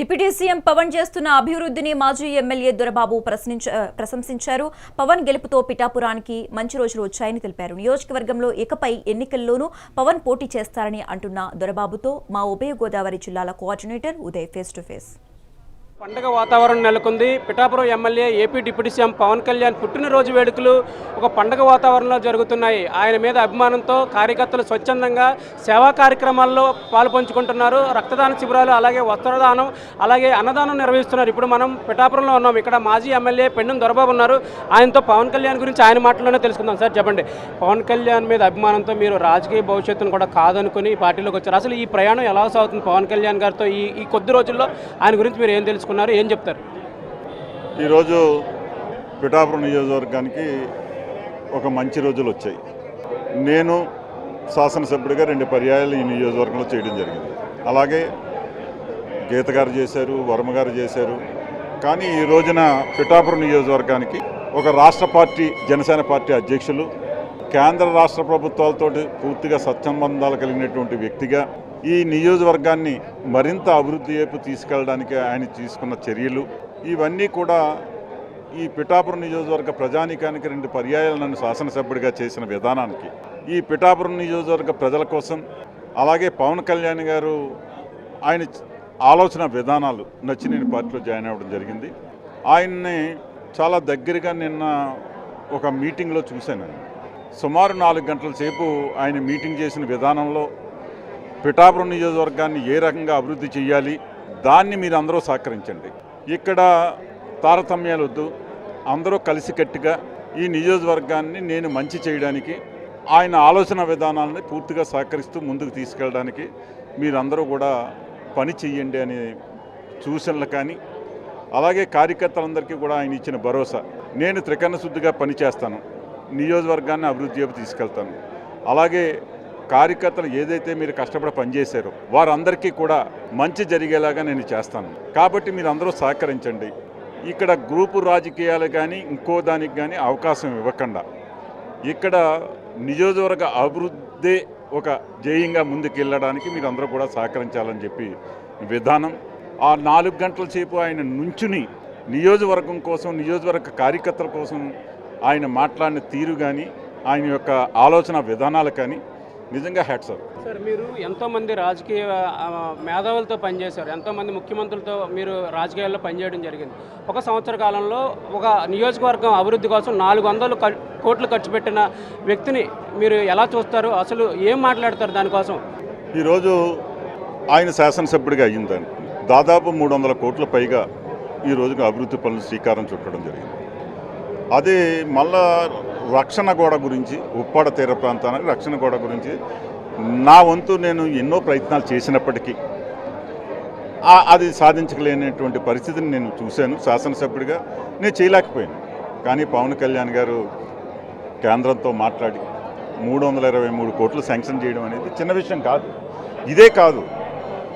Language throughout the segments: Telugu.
డిప్యూటీ సీఎం పవన్ చేస్తున్న అభివృద్ధిని మాజీ ఎమ్మెల్యే దొరబాబు ప్రశంసించారు. పవన్ గెలుపుతో పిఠాపురానికి మంచి రోజులు వచ్చాయని తెలిపారు. నియోజకవర్గంలో ఇకపై ఎన్నికల్లోనూ పవన్ పోటీ చేస్తారని అంటున్న దొరబాబుతో మా ఉభయ గోదావరి జిల్లాల coordinator Uday face to face. పండగ వాతావరణం నెలకొంది. Pithapuram MLA AP deputy CM Pawan Kalyan పుట్టినరోజు వేడుకలు ఒక పండగ వాతావరణంలో జరుగుతున్నాయి. ఆయన మీద అభిమానంతో కార్యకర్తలు స్వచ్ఛందంగా సేవా కార్యక్రమాల్లో పాల్పంచుకుంటున్నారు. రక్తదాన శిబిరాలు అలాగే వస్త్రదానం అలాగే అన్నదానం నిర్వహిస్తున్నారు. ఇప్పుడు మనం పిఠాపురంలో ఉన్నాం. ఇక్కడ మాజీ ఎమ్మెల్యే పెండం దొరబాబు ఉన్నారు. ఆయనతో పవన్ కళ్యాణ్ గురించి ఆయన మాటల్లోనే తెలుసుకుందాం. సార్ చెప్పండి. పవన్ కళ్యాణ్ మీద అభిమానంతో మీరు రాజకీయ భవిష్యత్తును కూడా కాదనుకుని పార్టీలోకి వచ్చారు. అసలు ఈ ప్రయాణం ఎలా సాగుతుంది? పవన్ కళ్యాణ్ గారితో ఈ ఈ కొద్ది రోజుల్లో ఆయన గురించి మీరు ఏం తీసుకున్నారు ఏం చెప్తారు? ఈరోజు పిఠాపురం నియోజకవర్గానికి ఒక మంచి రోజులు వచ్చాయి. నేను శాసనసభ్యుడిగా రెండు పర్యాయాలు ఈ నియోజకవర్గంలో చేయడం జరిగింది. అలాగే గీత గారు చేశారు వర్మ గారు చేశారు. కానీ ఈ రోజున పిఠాపురం నియోజకవర్గానికి ఒక రాష్ట్ర పార్టీ జనసేన పార్టీ అధ్యక్షులు కేంద్ర రాష్ట్ర ప్రభుత్వాలతో పూర్తిగా సత్సంబంధాలు కలిగినటువంటి వ్యక్తిగా ఈ నియోజకవర్గాన్ని మరింత అభివృద్ధి వైపు తీసుకెళ్ళడానికి ఆయన తీసుకున్న చర్యలు. ఇవన్నీ కూడా ఈ పిఠాపురం నియోజకవర్గ ప్రజానీకానికి రెండు పర్యాయాలు నన్ను శాసనసభ్యుడిగా చేసిన విధానానికి. ఈ పిఠాపురం నియోజకవర్గ ప్రజల కోసం అలాగే పవన్ కళ్యాణ్ గారు ఆయన ఆలోచన విధానాలు నచ్చి నేను పార్టీలో జాయిన్ అవ్వడం జరిగింది. ఆయన్ని చాలా దగ్గరగా నిన్న ఒక మీటింగ్లో చూశాను. సుమారు నాలుగు గంటల సేపు ఆయన మీటింగ్ చేసిన విధానంలో పిఠాపురం నియోజకవర్గాన్ని ఏ రకంగా అభివృద్ధి చేయాలి దాన్ని మీరు అందరూ సహకరించండి. ఇక్కడ తారతమ్యాలు వద్దు అందరూ కలిసికట్టుగా ఈ నియోజకవర్గాన్ని నేను మంచి చేయడానికి ఆయన ఆలోచన విధానాలని పూర్తిగా సహకరిస్తూ ముందుకు తీసుకెళ్ళడానికి మీరందరూ కూడా పని చెయ్యండి అనే సూచనలు కానీ అలాగే కార్యకర్తలందరికీ కూడా ఆయన ఇచ్చిన భరోసా. నేను త్రికరణ శుద్ధిగా పనిచేస్తాను నియోజకవర్గాన్ని అభివృద్ధి వైపు తీసుకెళ్తాను. అలాగే కార్యకర్తలు ఏదైతే మీరు కష్టపడి పనిచేశారో వారందరికీ కూడా మంచి జరిగేలాగా నేను చేస్తాను. కాబట్టి మీరు అందరూ సహకరించండి. ఇక్కడ గ్రూపు రాజకీయాలు కానీ ఇంకో దానికి కానీ అవకాశం ఇవ్వకుండా. ఇక్కడ నియోజకవర్గ అభివృద్ధి ఒక జయంగా ముందుకెళ్ళడానికి మీరు అందరూ కూడా సహకరించాలని చెప్పి విధానం. ఆ నాలుగు గంటల సేపు ఆయన నుంచుని నియోజకవర్గం కోసం నియోజకవర్గ కార్యకర్తల కోసం ఆయన మాట్లాడిన తీరు కానీ ఆయన యొక్క ఆలోచన విధానాలు కానీ నిజంగా హ్యాట్స్ సార్ మీరు ఎంతోమంది రాజకీయ మేధావులతో పనిచేశారు ఎంతోమంది ముఖ్యమంత్రులతో మీరు రాజకీయాల్లో పనిచేయడం జరిగింది. ఒక సంవత్సర కాలంలో ఒక నియోజకవర్గం అభివృద్ధి కోసం నాలుగు వందలు కోట్లు ఖర్చు పెట్టిన వ్యక్తిని మీరు ఎలా చూస్తారు? అసలు ఏం మాట్లాడతారు దానికోసం? ఈరోజు ఆయన శాసనసభ్యుడిగా అయ్యిందని దాదాపు మూడు వందల కోట్ల పైగా ఈ రోజుకి అభివృద్ధి పనులు శ్రీకారం చుట్టడం జరిగింది. అదే మళ్ళా రక్షణ గోడ గురించి ఉప్పాడ తీర ప్రాంతానికి రక్షణ గోడ గురించి నా వంతు నేను ఎన్నో ప్రయత్నాలు చేసినప్పటికీ అది సాధించలేనటువంటి పరిస్థితిని నేను చూశాను శాసనసభ్యుడిగా. నేను చేయలేకపోయాను. కానీ పవన్ కళ్యాణ్ గారు కేంద్రంతో మాట్లాడి మూడు వందల ఇరవై మూడు కోట్లు శాంక్షన్ చేయడం అనేది చిన్న విషయం కాదు. ఇదే కాదు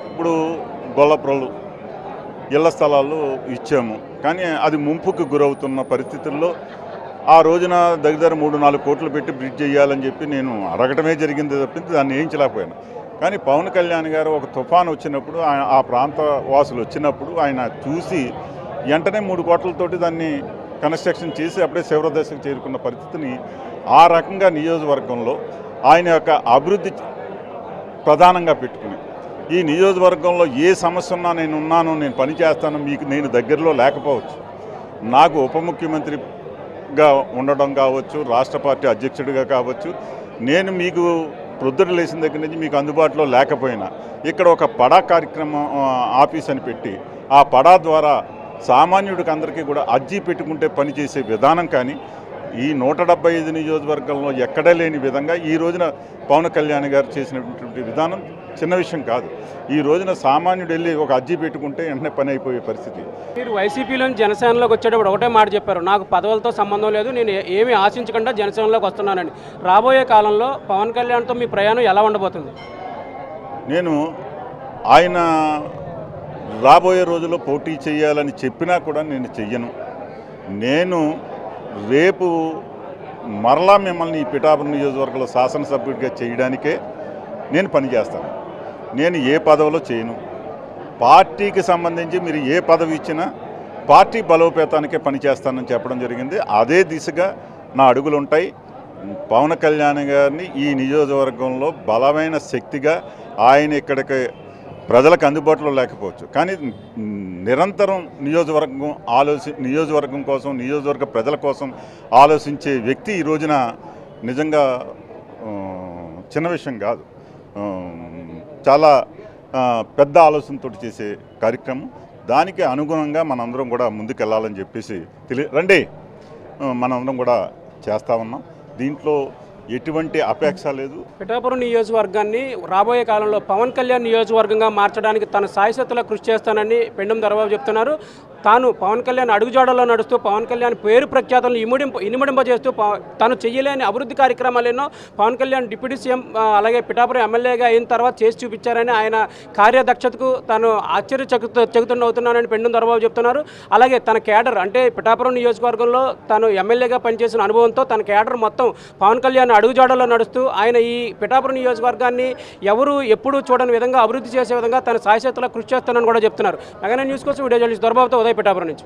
ఇప్పుడు గొల్లప్రలు ఇళ్ళ స్థలాలు ఇచ్చాము. కానీ అది ముంపుకు గురవుతున్న పరిస్థితుల్లో ఆ రోజున దగ్గర మూడు నాలుగు కోట్లు పెట్టి బ్రిడ్జ్ చేయాలని చెప్పి నేను అడగటమే జరిగింది తప్పించి దాన్ని వేయించలేకపోయాను. కానీ పవన్ కళ్యాణ్ గారు ఒక తుఫాన్ వచ్చినప్పుడు ఆయన ఆ ప్రాంత వాసులు వచ్చినప్పుడు ఆయన చూసి వెంటనే మూడు కోట్లతోటి దాన్ని కన్స్ట్రక్షన్ చేసి అప్పుడే శివరదశకు చేరుకున్న పరిస్థితిని ఆ రకంగా నియోజకవర్గంలో ఆయన యొక్క అభివృద్ధి ప్రధానంగా పెట్టుకుని ఈ నియోజకవర్గంలో ఏ సమస్య ఉన్నా నేను ఉన్నాను నేను పని చేస్తాను మీకు నేను దగ్గరలో లేకపోవచ్చు. నాకు ఉప ముఖ్యమంత్రి గా ఉండడం కావచ్చు రాష్ట్ర పార్టీ అధ్యక్షుడిగా కావచ్చు నేను మీకు ప్రొద్దున లేచిన దగ్గర నుంచి మీకు అందుబాటులో లేకపోయినా ఇక్కడ ఒక పడా కార్యక్రమం ఆఫీస్ అని పెట్టి ఆ పడా ద్వారా సామాన్యుడికి అందరికీ కూడా అర్జీ పెట్టుకుంటే పనిచేసే విధానం కానీ ఈ నూట డెబ్బై ఐదు నియోజకవర్గంలో ఎక్కడా లేని విధంగా ఈ రోజున పవన్ కళ్యాణ్ గారు చేసినటువంటి విధానం చిన్న విషయం కాదు. ఈ రోజున సామాన్యుడు వెళ్ళి ఒక అర్జీ పెట్టుకుంటే వెంటనే పని అయిపోయే పరిస్థితి. మీరు వైసీపీలో జనసేనలోకి వచ్చేటప్పుడు ఒకటే మాట చెప్పారు. నాకు పదవులతో సంబంధం లేదు నేను ఏమీ ఆశించకుండా జనసేనలోకి వస్తున్నానని. రాబోయే కాలంలో పవన్ కళ్యాణ్తో మీ ప్రయాణం ఎలా ఉండబోతుంది? నేను ఆయన రాబోయే రోజుల్లో పోటీ చేయాలని చెప్పినా కూడా నేను చెయ్యను. నేను రేపు మరలా మిమ్మల్ని ఈ పిఠాపురం నియోజకవర్గంలో శాసనసభ్యుడిగా చేయడానికే నేను పనిచేస్తాను నేను ఏ పదవిలో చేయను. పార్టీకి సంబంధించి మీరు ఏ పదవి ఇచ్చినా పార్టీ బలోపేతానికే పనిచేస్తానని చెప్పడం జరిగింది. అదే దిశగా నా అడుగులు ఉంటాయి. పవన్ కళ్యాణ్ గారిని ఈ నియోజకవర్గంలో బలమైన శక్తిగా ఆయన ఇక్కడికి ప్రజలకు అందుబాటులో లేకపోవచ్చు. కానీ నిరంతరం నియోజకవర్గం ఆలోచి నియోజకవర్గం కోసం నియోజకవర్గ ప్రజల కోసం ఆలోచించే వ్యక్తి ఈ రోజున నిజంగా చిన్న విషయం కాదు. చాలా పెద్ద ఆలోచనతో చేసే కార్యక్రమం. దానికి అనుగుణంగా మనందరం కూడా ముందుకెళ్ళాలని చెప్పేసి తెలియ రండి. మనందరం కూడా చేస్తూ ఉన్నాం. దీంట్లో ఎటువంటి అపేక్ష లేదు. పిఠాపురం నియోజకవర్గాన్ని రాబోయే కాలంలో పవన్ కళ్యాణ్ నియోజకవర్గంగా మార్చడానికి తన సాయశక్తుల కృషి చేస్తానని పెండం దరబాబు చెప్తున్నారు. తాను పవన్ కళ్యాణ్ అడుగుజాడలో నడుస్తూ పవన్ కళ్యాణ్ పేరు ప్రఖ్యాతలను ఇముడింప ఇనుమడింపజేస్తూ తను తాను చేయలేని అభివృద్ధి కార్యక్రమాలు ఎన్నో పవన్ కళ్యాణ్ డిప్యూటీ సీఎం అలాగే పిఠాపురం ఎమ్మెల్యేగా అయిన తర్వాత చేసి చూపించారని ఆయన కార్యదక్షతకు తాను ఆశ్చర్య చెగుతున్న అవుతున్నానని పెండం దరబాబు చెప్తున్నారు. అలాగే తన కేడర్ అంటే పిఠాపురం నియోజకవర్గంలో తను ఎమ్మెల్యేగా పనిచేసిన అనుభవంతో తన కేడర్ మొత్తం పవన్ కళ్యాణ్ అడుగుజాడలో నడుస్తూ ఆయన ఈ పిఠాపురం నియోజకవర్గాన్ని ఎవరు ఎప్పుడూ చూడని విధంగా అభివృద్ధి చేసే విధంగా తన సాయశక్తుల కృషి చేస్తానని కూడా చెప్తున్నారు. మెగానే న్యూస్ కోసం వీడియో జర్నలిస్ట్ దొరబాబుతో ఉదయం పిఠాపురం నుంచి.